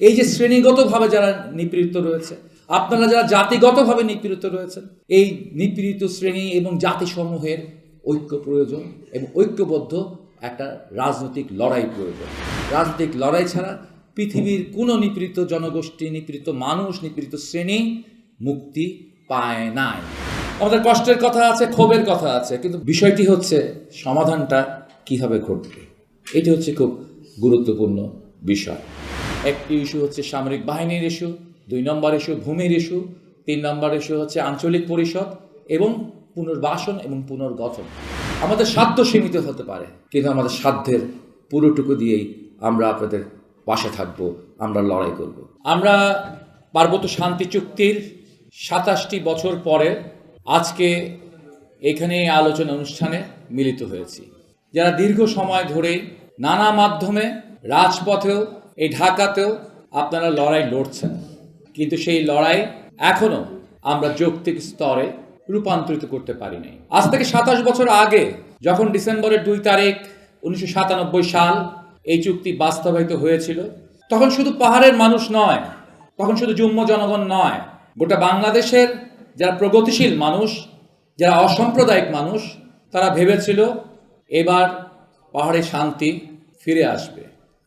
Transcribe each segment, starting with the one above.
এই যে শ্রেণীগতভাবে যারা নিপীড়িত রয়েছে, আপনারা যারা জাতিগতভাবে নিপীড়িত রয়েছেন, এই নিপীড়িত শ্রেণি এবং জাতিসমূহের ঐক্য প্রয়োজন এবং ঐক্যবদ্ধ একটা রাজনৈতিক লড়াই প্রয়োজন। রাজনৈতিক লড়াই ছাড়া পৃথিবীর কোনো নিপীড়িত জনগোষ্ঠী, নিপীড়িত মানুষ, নিপীড়িত শ্রেণি মুক্তি পায় নাই। আমাদের কষ্টের কথা আছে, ক্ষোভের কথা আছে, কিন্তু বিষয়টি হচ্ছে সমাধানটা কীভাবে ঘটবে? এটি হচ্ছে খুব গুরুত্বপূর্ণ বিষয়। একটি ইস্যু হচ্ছে সামরিক বাহিনীর ইস্যু দুই নম্বর ইস্যু ভূমির ইস্যু তিন নম্বর ইস্যু হচ্ছে আঞ্চলিক পরিষদ এবং পুনর্বাসন এবং পুনর্গঠন। আমাদের সাধ্য সীমিত হতে পারে, কিন্তু আমাদের সাধ্যের পুরোটুকু দিয়েই আমরা আপনাদের পাশে থাকব, আমরা লড়াই করব। আমরা পার্বত্য শান্তি চুক্তির সাতাশটি বছর পরে আজকে এখানে এই আলোচনা অনুষ্ঠানে মিলিত হয়েছি। যারা দীর্ঘ সময় ধরে নানা মাধ্যমে রাজপথেও এই ঢাকাতেও আপনারা লড়াই লড়ছেন। কিন্তু সেই লড়াই এখনও আমরা যৌক্তিক স্তরে রূপান্তরিত করতে পারি নাই। আজ থেকে সাতাশ বছর আগে যখন ডিসেম্বরের দুই তারিখ উনিশশো সাতানব্বই সাল এই চুক্তি বাস্তবায়িত হয়েছিল, তখন শুধু পাহাড়ের মানুষ নয়, তখন শুধু জুম্ম জনগণ নয়, গোটা বাংলাদেশের যারা প্রগতিশীল মানুষ, যারা অসাম্প্রদায়িক মানুষ, তারা ভেবেছিল এবার পাহাড়ে শান্তি ফিরে আসবে।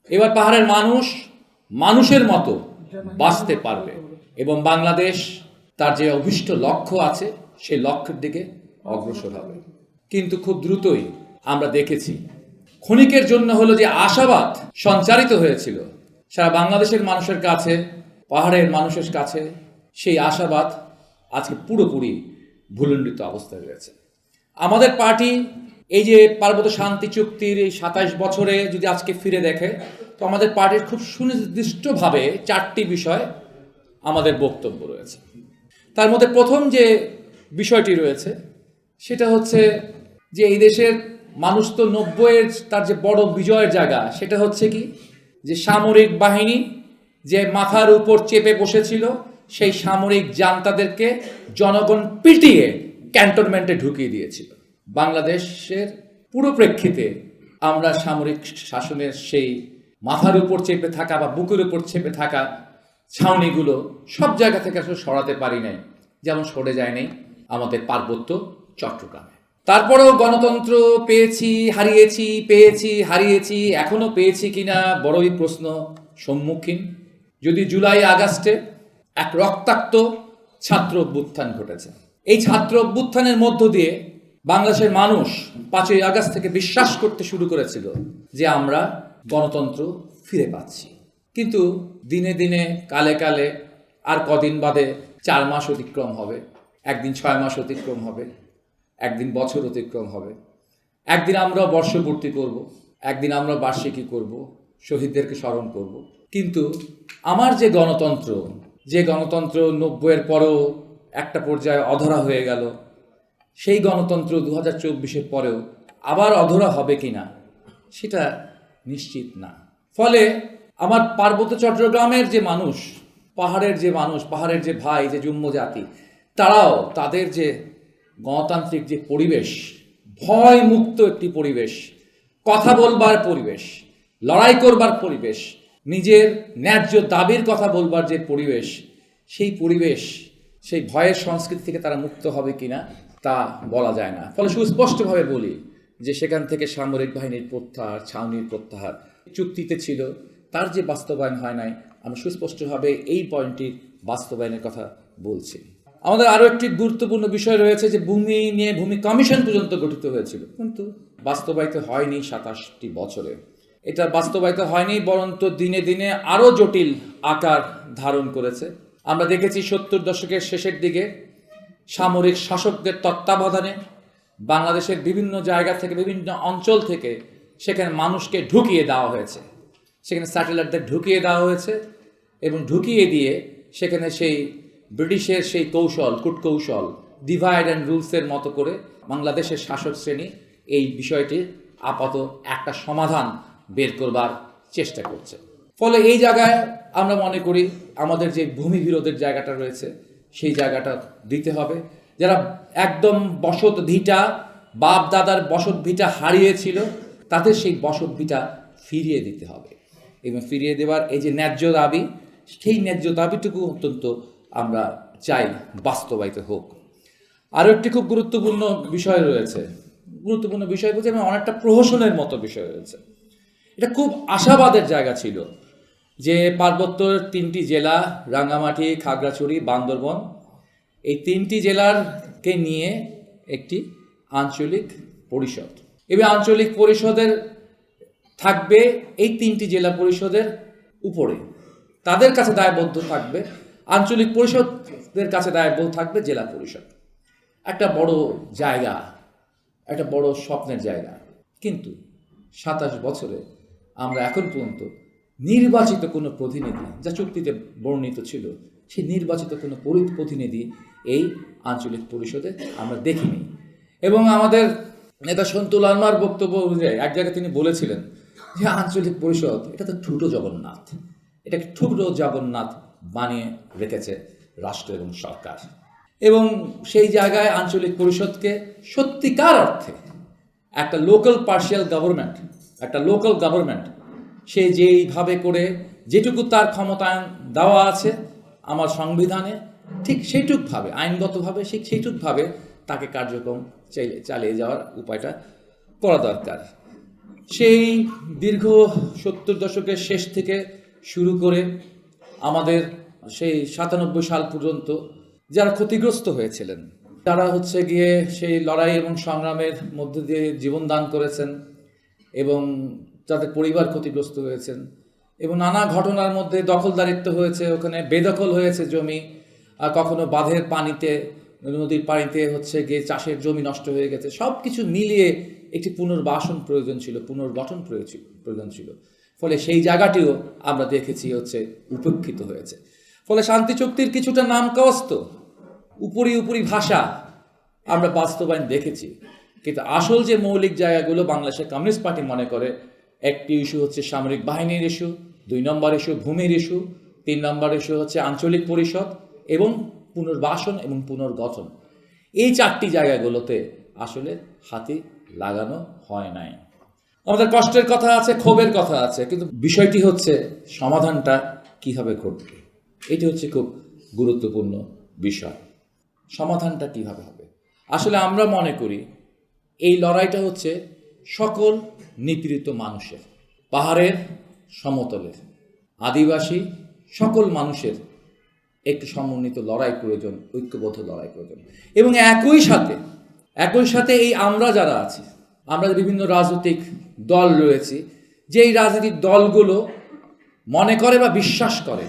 এবার পাহাড়ের মানুষ মানুষের মতো বাঁচতে পারবে। এবং বাংলাদেশ তার যে অভিষ্ট লক্ষ্য আছে, সেই লক্ষ্যের দিকে অগ্রসর হবে। কিন্তু খুব দ্রুতই আমরা দেখেছি, ক্ষণিকের জন্য হলো যে আশাবাদ সঞ্চারিত হয়েছিল। সারা বাংলাদেশের মানুষের কাছে, পাহাড়ের মানুষের কাছে সেই আশাবাদ আজকে পুরোপুরি ভুলণ্ডিত অবস্থায় রয়েছে। আমাদের পার্টি এই যে পার্বত্য শান্তি চুক্তির এই সাতাশ বছরে যদি আজকে ফিরে দেখে তো আমাদের পার্টির খুব সুনির্দিষ্টভাবে চারটি বিষয় আমাদের বক্তব্য রয়েছে। তার মধ্যে প্রথম যে বিষয়টি রয়েছে, সেটা হচ্ছে যে এই দেশের মানুষ তো নব্বইয়ের তার যে বড় বিজয়ের জায়গা, সেটা হচ্ছে কি? যে সামরিক বাহিনী যে মাথার উপর চেপে বসেছিল, সেই সামরিক জান্তাদেরকে জনগণ পিটিয়ে ক্যান্টনমেন্টে ঢুকিয়ে দিয়েছিল। বাংলাদেশের পুরো প্রেক্ষিতে আমরা সামরিক শাসনের সেই মাথার উপর চেপে থাকা বা বুকের উপর চেপে থাকা ছাউনিগুলো সব জায়গা থেকে আসলে সরাতে পারি নাই। যেমন সরে যায় নাই আমাদের পার্বত্য চট্টগ্রামে। তারপরেও গণতন্ত্র পেয়েছি, হারিয়েছি পেয়েছি, হারিয়েছি, এখনও পেয়েছি কিনা বড়ই প্রশ্ন সম্মুখীন। যদি জুলাই, আগস্টে এক রক্তাক্ত ছাত্র অভ্যুত্থান ঘটেছে। এই ছাত্র অভ্যুত্থানের মধ্য দিয়ে বাংলাদেশের মানুষ পাঁচই আগস্ট থেকে বিশ্বাস করতে শুরু করেছিল যে আমরা গণতন্ত্র ফিরে পাচ্ছি। কিন্তু দিনে দিনে, কালে কালে আর কদিন বাদে চার মাস অতিক্রম হবে। একদিন ছয় মাস অতিক্রম হবে। একদিন বছর অতিক্রম হবে। একদিন আমরা বর্ষপূর্তি করব। একদিন আমরা বার্ষিকী করব। শহীদদেরকে স্মরণ করব। কিন্তু আমার যে গণতন্ত্র যে গণতন্ত্র নব্বইয়ের পরেও একটা পর্যায়ে অধরা হয়ে গেল, সেই গণতন্ত্র দু হাজার চব্বিশের পরেও আবার অধরা হবে কি না সেটা নিশ্চিত না। ফলে আমার পার্বত্য চট্টগ্রামের যে মানুষ, পাহাড়ের যে মানুষ, পাহাড়ের যে ভাই, যে জুম্ম জাতি, তারাও তাদের যে গণতান্ত্রিক যে পরিবেশ ভয় মুক্ত একটি পরিবেশ, কথা বলবার পরিবেশ, লড়াই করবার পরিবেশ, নিজের ন্যায্য দাবির কথা বলবার যে পরিবেশ, সেই পরিবেশ, সেই ভয়ের সংস্কৃতি থেকে তারা মুক্ত হবে কিনা তা বলা যায় না। ফলে সুস্পষ্টভাবে বলি যে সেখান থেকে সামরিক বাহিনীর প্রত্যাহার, ছাউনির প্রত্যাহার চুক্তিতে ছিল, তার যে বাস্তবায়ন হয় নাই আমি সুস্পষ্টভাবে এই পয়েন্টটির বাস্তবায়নের কথা বলছি। আমাদের আরও একটি গুরুত্বপূর্ণ বিষয় রয়েছে যে ভূমি নিয়ে, ভূমি কমিশন পর্যন্ত গঠিত হয়েছিল, কিন্তু বাস্তবায়িত হয়নি সাতাশটি বছরে। এটা বাস্তবায়িত হয়নি, বরঞ্চ দিনে দিনে আরও জটিল আকার ধারণ করেছে। আমরা দেখেছি সত্তর দশকের শেষের দিকে সামরিক শাসকদের তত্ত্বাবধানে বাংলাদেশের বিভিন্ন জায়গা থেকে, বিভিন্ন অঞ্চল থেকে সেখানে মানুষকে ঢুকিয়ে দেওয়া হয়েছে। সেখানে স্যাটেলাইটদের ঢুকিয়ে দেওয়া হয়েছে এবং ঢুকিয়ে দিয়ে সেখানে সেই ব্রিটিশের সেই কৌশল, কূটকৌশল ডিভাইড অ্যান্ড রুলসের মতো করে বাংলাদেশের শাসক শ্রেণি এই বিষয়টির আপাত একটা সমাধান বের করবার চেষ্টা করছে। ফলে এই জায়গায় আমরা মনে করি আমাদের যে ভূমি বিরোধের জায়গাটা রয়েছে, সেই জায়গাটা দিতে হবে। যারা একদম বসত ভিটা, বাপ দাদার বসত ভিটা হারিয়েছিল, তাদের সেই বসত ভিটা ফিরিয়ে দিতে হবে। এবং ফিরিয়ে দেওয়ার এই যে ন্যায্য দাবি, সেই ন্যায্য দাবিটুকু অত্যন্ত আমরা চাই বাস্তবায়িত হোক। আরও একটি খুব গুরুত্বপূর্ণ বিষয় রয়েছে। গুরুত্বপূর্ণ বিষয় বলতে এবং অনেকটা প্রহসনের মতো বিষয় রয়েছে। এটা খুব আশাবাদের জায়গা ছিল যে পার্বত্যর তিনটি জেলা, রাঙ্গামাটি, খাগড়াছড়ি, বান্দরবন এই তিনটি জেলারকে নিয়ে একটি আঞ্চলিক পরিষদ। এবার আঞ্চলিক পরিষদের থাকবে এই তিনটি জেলা পরিষদের উপরে। তাদের কাছে দায়বদ্ধ থাকবে, আঞ্চলিক পরিষদের কাছে দায়বদ্ধ থাকবে জেলা পরিষদ। একটা বড় জায়গা, একটা বড় স্বপ্নের জায়গা। কিন্তু সাতাশ বছরে আমরা এখন পর্যন্ত নির্বাচিত কোনো প্রতিনিধি, যা চুক্তিতে বর্ণিত ছিল, সেই নির্বাচিত কোনো প্রতিনিধি এই আঞ্চলিক পরিষদে আমরা দেখিনি। এবং আমাদের নেতা সন্তু লালমার বক্তব্য অনুযায়ী এক জায়গায় তিনি বলেছিলেন যে আঞ্চলিক পরিষদ, এটা তো ঠুটো জগন্নাথ। এটাকে ঠুটো জগন্নাথ বানিয়ে রেখেছে রাষ্ট্র এবং সরকার। এবং সেই জায়গায় আঞ্চলিক পরিষদকে সত্যিকার অর্থে একটা লোকাল পার্শিয়াল গভর্নমেন্ট একটা লোকাল গভর্নমেন্ট সে যেইভাবে করে যেটুকু তার ক্ষমতায়ন দেওয়া আছে আমার সংবিধানে ঠিক সেইটুকভাবে, আইনগতভাবে ঠিক সেইটুকভাবে তাকে কার্যক্রম চালিয়ে যাওয়ার উপায়টা করা দরকার। সেই দীর্ঘ সত্তর দশকের শেষ থেকে শুরু করে আমাদের সেই সাতানব্বই সাল পর্যন্ত যারা ক্ষতিগ্রস্ত হয়েছিলেন, তারা হচ্ছে গিয়ে সেই লড়াই এবং সংগ্রামের মধ্যে দিয়ে জীবন দান করেছেন এবং তাদের পরিবার ক্ষতিগ্রস্ত হয়েছেন এবং নানা ঘটনার মধ্যে দখলদারিত্ব হয়েছে, ওখানে বেদখল হয়েছে জমি কখনো বাঁধের পানিতে, নদীর পানিতে হচ্ছে গিয়ে চাষের জমি নষ্ট হয়ে গেছে। সব কিছু মিলিয়ে একটি পুনর্বাসন প্রয়োজন ছিল, পুনর্গঠন প্রয়োজন প্রয়োজন ছিল। ফলে সেই জায়গাটিও আমরা দেখেছি হচ্ছে উপেক্ষিত হয়েছে। ফলে শান্তি চুক্তির কিছুটা নাম কস্ত উপরি উপরি ভাষা আমরা বাস্তবায়ন দেখেছি। কিন্তু আসল যে মৌলিক জায়গাগুলো বাংলাদেশের কমিউনিস্ট পার্টি মনে করে, একটি ইস্যু হচ্ছে সামরিক বাহিনীর ইস্যু, দুই নম্বর ইস্যু ভূমির ইস্যু, তিন নম্বর ইস্যু হচ্ছে আঞ্চলিক পরিষদ এবং পুনর্বাসন এবং পুনর্গঠন। এই চারটি জায়গাগুলোতে আসলে হাতি লাগানো হয় নাই। আমাদের কষ্টের কথা আছে, ক্ষোভের কথা আছে, কিন্তু বিষয়টি হচ্ছে সমাধানটা কীভাবে ঘটবে? এটি হচ্ছে খুব গুরুত্বপূর্ণ বিষয়। সমাধানটা কীভাবে হবে? আসলে আমরা মনে করি এই লড়াইটা হচ্ছে সকল নিপীড়িত মানুষের, পাহাড়ের, সমতলের, আদিবাসী সকল মানুষের একটি সমন্বিত লড়াই প্রয়োজন, ঐক্যবদ্ধ লড়াই প্রয়োজন। এবং একই সাথে একই সাথে এই আমরা যারা আছি, আমরা বিভিন্ন রাজনৈতিক দল রয়েছি, যে এই রাজনৈতিক দলগুলো মনে করে বা বিশ্বাস করে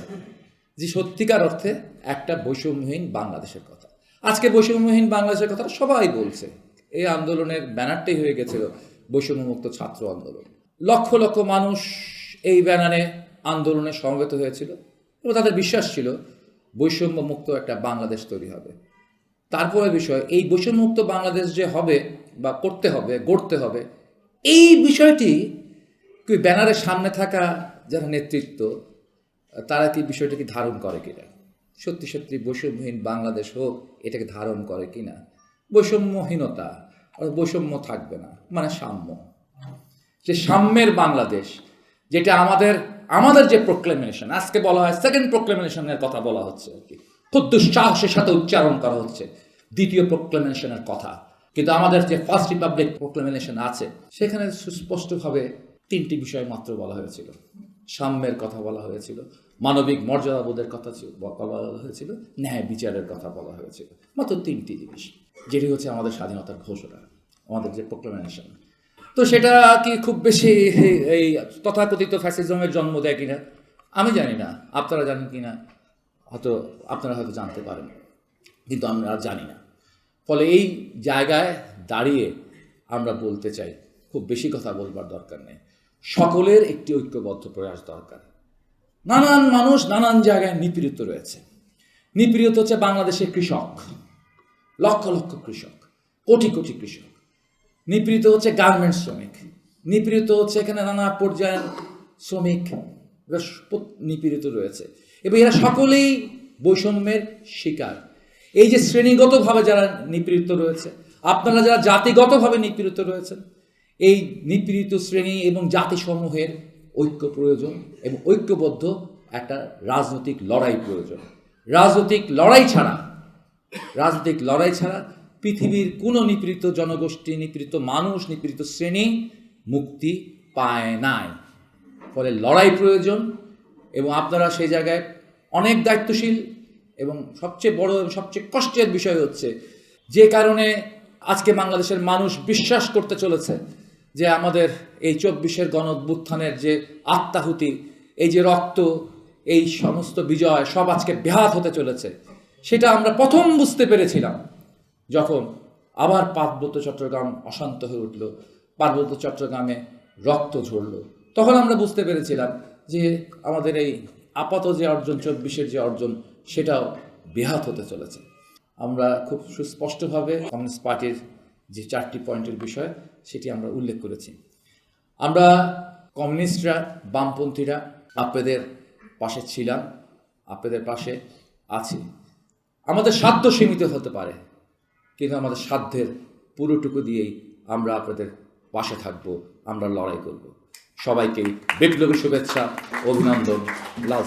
যে সত্যিকার অর্থে একটা বৈষম্যহীন বাংলাদেশের কথা। আজকে বৈষম্যহীন বাংলাদেশের কথা সবাই বলছে। এই আন্দোলনের ব্যানারটাই হয়ে গেছিল বৈষম্যমুক্ত ছাত্র আন্দোলন। লক্ষ লক্ষ মানুষ এই ব্যানারে আন্দোলনে সমবেত হয়েছিল এবং তাদের বিশ্বাস ছিল বৈষম্যমুক্ত একটা বাংলাদেশ তৈরি হবে। তারপরে বিষয়, এই বৈষম্যমুক্ত বাংলাদেশ যে হবে বা করতে হবে, গড়তে হবে, এই বিষয়টি কি ব্যানারের সামনে থাকা যারা নেতৃত্ব, তারা কি বিষয়টাকে ধারণ করে কিনা? সত্যি সত্যি বৈষম্যহীন বাংলাদেশ হোক, এটাকে ধারণ করে কিনা? বৈষম্যহীনতা বৈষম্য থাকবে না মানে সাম্য। যে সাম্যের বাংলাদেশ, যেটা আমাদের আমাদের যে প্রোক্লেমেশন আজকে বলা হয় সেকেন্ড প্রোক্লেমেশনের কথা বলা হচ্ছে আর কি। খুব দুঃসাহসের সাথে উচ্চারণ করা হচ্ছে দ্বিতীয় প্রোক্লেমেশনের কথা। কিন্তু আমাদের যে ফার্স্ট রিপাবলিক প্রোক্লেমেশন আছে, সেখানে সুস্পষ্টভাবে তিনটি বিষয় মাত্র বলা হয়েছিল। সাম্যের কথা বলা হয়েছিল, মানবিক মর্যাদাবোধের কথা বলা হয়েছিল, ন্যায় বিচারের কথা বলা হয়েছিল। মাত্র তিনটি জিনিস, যেটি হচ্ছে আমাদের স্বাধীনতার ঘোষণা, আমাদের যে প্রোক্লেমেশন তো সেটা কি খুব বেশি এই তথাকথিত ফ্যাসিজমের জন্ম দেয় কিনা? আমি জানি না। আপনারা জানেন কিনা? হয়তো আপনারা হয়তো জানতে পারেন। কিন্তু আমরা জানি না। ফলে এই জায়গায় দাঁড়িয়ে আমরা বলতে চাই, খুব বেশি কথা বলবার দরকার নেই। সকলের একটি ঐক্যবদ্ধ প্রয়াস দরকার। নানান মানুষ নানান জায়গায় নিপীড়িত রয়েছে। নিপীড়িত হচ্ছে বাংলাদেশের কৃষক। লক্ষ লক্ষ কৃষক। কোটি কোটি কৃষক। নিপীড়িত হচ্ছে গার্মেন্টস শ্রমিক। নিপীড়িত হচ্ছে এখানে নানা পর্যায়ের শ্রমিক নিপীড়িত রয়েছে। এবং এরা সকলেই বৈষম্যের শিকার। এই যে শ্রেণীগতভাবে যারা নিপীড়িত রয়েছে, আপনারা যারা জাতিগতভাবে নিপীড়িত রয়েছেন, এই নিপীড়িত শ্রেণি এবং জাতিসমূহের ঐক্য প্রয়োজন এবং ঐক্যবদ্ধ একটা রাজনৈতিক লড়াই প্রয়োজন। রাজনৈতিক লড়াই ছাড়া, রাজনৈতিক লড়াই ছাড়া পৃথিবীর কোনো নিপীড়িত জনগোষ্ঠী, নিপীড়িত মানুষ, নিপীড়িত শ্রেণি মুক্তি পায় নাই। ফলে লড়াই প্রয়োজন এবং আপনারা সেই জায়গায় অনেক দায়িত্বশীল এবং সবচেয়ে বড় এবং সবচেয়ে কষ্টের বিষয় হচ্ছে যে কারণে আজকে বাংলাদেশের মানুষ বিশ্বাস করতে চলেছে যে আমাদের এই চব্বিশের গণ অভ্যুত্থানের যে আত্মাহুতি, এই যে রক্ত, এই সমস্ত বিজয় সব আজকে ব্যাহাত হতে চলেছে। সেটা আমরা প্রথম বুঝতে পেরেছিলাম। যখন আবার পার্বত্য চট্টগ্রাম অশান্ত হয়ে উঠল, পার্বত্য চট্টগ্রামে রক্ত ঝরল, তখন আমরা বুঝতে পেরেছিলাম যে আমাদের এই আপাত যে অর্জন, চব্বিশের যে অর্জন, সেটাও বেহাত হতে চলেছে। আমরা খুব সুস্পষ্টভাবে কমিউনিস্ট পার্টির যে চারটি পয়েন্টের বিষয়, সেটি আমরা উল্লেখ করেছি। আমরা কমিউনিস্টরা, বামপন্থীরা, আপনাদের পাশে ছিলাম, আপনাদের পাশে আছি। আমাদের সাধ্য সীমিত হতে পারে। কিন্তু আমাদের সাধ্যের পুরোটুকু দিয়েই আমরা আপনাদের পাশে থাকব, আমরা লড়াই করব। সবাইকে বিপ্লবী শুভেচ্ছা, অভিনন্দন, লাল